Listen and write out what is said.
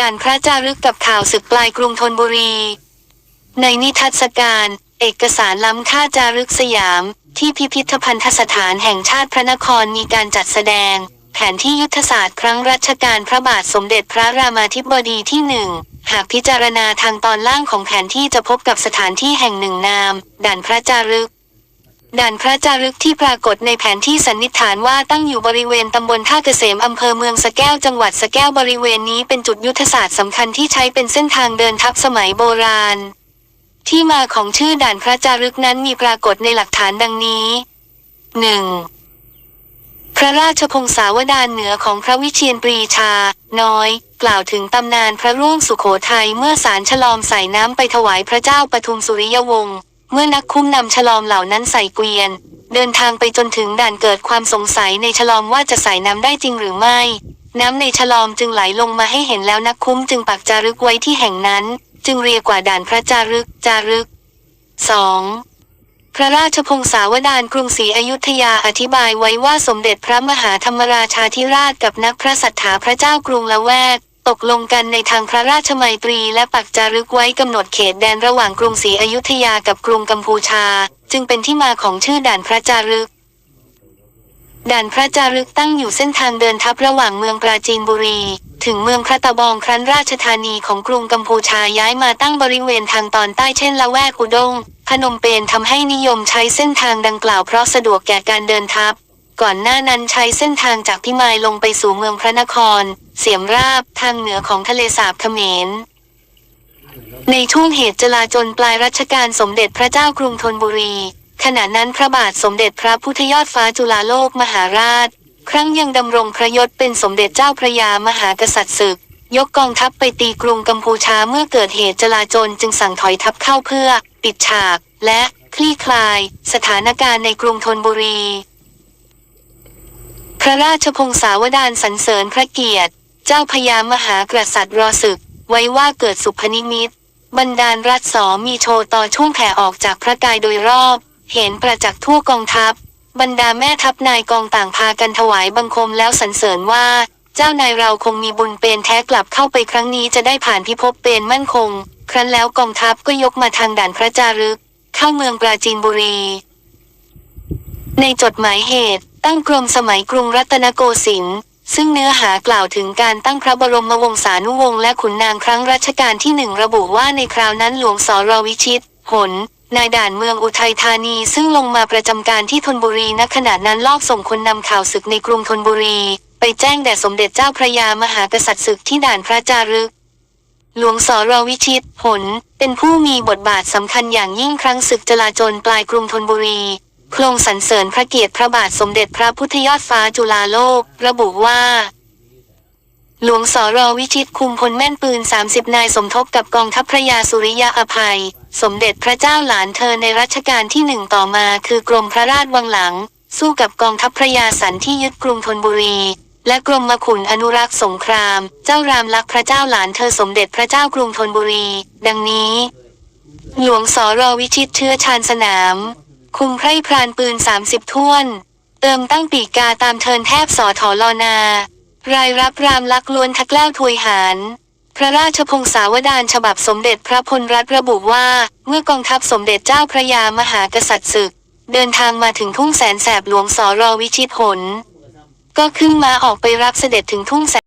ด่านพระจารึกกับข่าวศึกปลายกรุงธนบุรี ในนิทรรศการ เอกสารล้ำค่าจารึกสยาม ที่พิพิธภัณฑสถานแห่งชาติพระนครมีการจัดแสดง แผนที่ยุทธศาสตร์ครั้งรัชกาลพระบาทสมเด็จพระรามาธิบดีที่หนึ่งหากพิจารณาทางตอนล่างของแผนที่จะพบกับสถานที่แห่งหนึ่งนาม ด่านพระจารึก ด่านพระจารึกที่ปรากฏในแผนที่สันนิษฐานว่าตั้งอยู่บริเวณตำบลท่าเกษมอำเภอเมืองสะแก้วจังหวัดสะแก้วบริเวณนี้เป็นจุดยุทธศาสตร์สำคัญที่ใช้เป็นเส้นทางเดินทัพสมัยโบราณ ที่มาของชื่อด่านพระจารึกนั้นมีปรากฏในหลักฐานดังนี้ 1. พระราชพงศาวดารเหนือของพระวิเชียรปรีชา น้อย กล่าวถึงตำนานพระร่วงสุโขทัยเมื่อสารฉลอมใส่น้ำไปถวายพระเจ้าปทุมสุริยวงศ์ เมื่อนักคุ้มนำฉลอมเหล่านั้นใส่เกวียน เดินทางไปจนถึงด่านเกิดความสงสัยในฉลอมว่าจะใส่น้ำได้จริงหรือไม่ น้ำในฉลอมจึงไหลลงมาให้เห็นแล้วนักคุ้มจึงปักจารึกไว้ที่แห่งนั้น จึงเรียกว่าด่านพระจารึกจารึก 2. พระราชพงศาวดารกรุงศรีอยุธยาอธิบายไว้ว่าสมเด็จพระมหาธรรมราชาธิราชกับนักพระสัทธาพระเจ้ากรุงละแวก ตกลงกันในทางพระราชมัยตรีและปักจารึกไว้กำหนดเขตแดนระหว่างกรุงศรีอยุธยากับกรุงกัมพูชา จึงเป็นที่มาของชื่อด่านพระจารึก ด่านพระจารึกตั้งอยู่เส้นทางเดินทัพระหว่างเมืองปราจีนบุรี ถึงเมืองพระตะบองครั้นราชธานีของกรุงกัมพูชาย้ายมาตั้งบริเวณทางตอนใต้เช่นละแวกอุดงพนมเปญทำให้นิยมใช้เส้นทางดังกล่าวเพราะสะดวกแก่การเดินทัพ ก่อนหน้านั้นใช้เส้นทางจากพิมายลงไปสู่เมืองพระนคร เสียมราบทางเหนือของทะเลสาบเขมร ในช่วงเหตุจลาจลปลายรัชกาลสมเด็จพระเจ้ากรุงธนบุรี ขณะนั้นพระบาทสมเด็จพระพุทธยอดฟ้าจุฬาโลกมหาราช ครั้งยังดำรงพระยศเป็นสมเด็จเจ้าพระยามหากษัตริย์ศึก ยกกองทัพไปตีกรุงกัมพูชาเมื่อเกิดเหตุจลาจลจึงสั่งถอยทัพเข้าเพื่อ ปิดฉาก และคลี่คลาย สถานการณ์ในกรุงธนบุรี พระราชพงศาวดารสรรเสริญพระเกียรติ เจ้าพญามหากษัตริย์รอศึก ไว้ว่าเกิดสุพนิมิตบรรดาลรัฐสอมีโชว์ต่อช่วงแผ่ออกจากพระกายโดยรอบ เห็นประจักษ์ทั่วกองทัพ บรรดาแม่ทัพนายกองต่างพากันถวายบังคมแล้วสรรเสริญว่า เจ้านายเราคงมีบุญเป็นแท้กลับเข้าไปครั้งนี้จะได้ผ่านพิภพเป็นมั่นคง ครั้นแล้วกองทัพก็ยกมาทางด่านพระจารึก เข้าเมืองปราจีนบุรี ในจดหมายเหตุ ตั้งกรมสมัยกรุงรัตนโกสินทร์ซึ่งเนื้อหากล่าวถึงการตั้งพระบรมวงศานุวงศ์และขุนนางครั้งรัชกาลที่หนึ่งระบุว่าในคราวนั้นหลวงสรวิชิต หน นายด่านเมืองอุทัยธานีซึ่งลงมาประจำการที่ธนบุรีณขณะนั้นลอบส่งคนนำข่าวศึกในกรุงธนบุรี ไปแจ้งแด่สมเด็จเจ้าพระยามหากษัตริย์ศึกที่ด่านพระจารึก หลวงสรวิชิตผลเป็นผู้มีบทบาทสำคัญอย่างยิ่งครั้งศึกจลาจลปลายกรุงธนบุรี โครงสรรเสริญพระเกียรติพระบาทสมเด็จพระพุทธยอดฟ้าจุฬาโลก ระบุว่า หลวงสรวิชิตคุมพลแม่นปืน 30 นายสมทบกับกองทัพพระยาสุริยะอภัย สมเด็จพระเจ้าหลานเธอในรัชกาลที่หนึ่งต่อมาคือกรมพระราชวังหลัง สู้กับกองทัพพระยาสันที่ยึดกรุงธนบุรีและกรมมขุนอนุรักษ์สงคราม เจ้ารามลักษ์พระเจ้าหลานเธอสมเด็จพระเจ้ากรุงธนบุรี ดังนี้ หลวงสรวิชิตเชื้อชาญสนาม คุมไพร่พรานปืน 30 ท่วน เติมตั้งปีกาตามเทินแทบสอถอลอนา รายรับรามลักล้วนทักแล้วทวยหารพระราชพงศาวดารฉบับสมเด็จพระพลรัตน์ระบุว่า เมื่อกองทัพสมเด็จเจ้าพระยามหากษัตริย์ศึก เดินทางมาถึงทุ่งแสนแสบหลวงสอรอวิชิตหนก็ขึ้นมาออกไปรับเสด็จถึงทุ่งแสน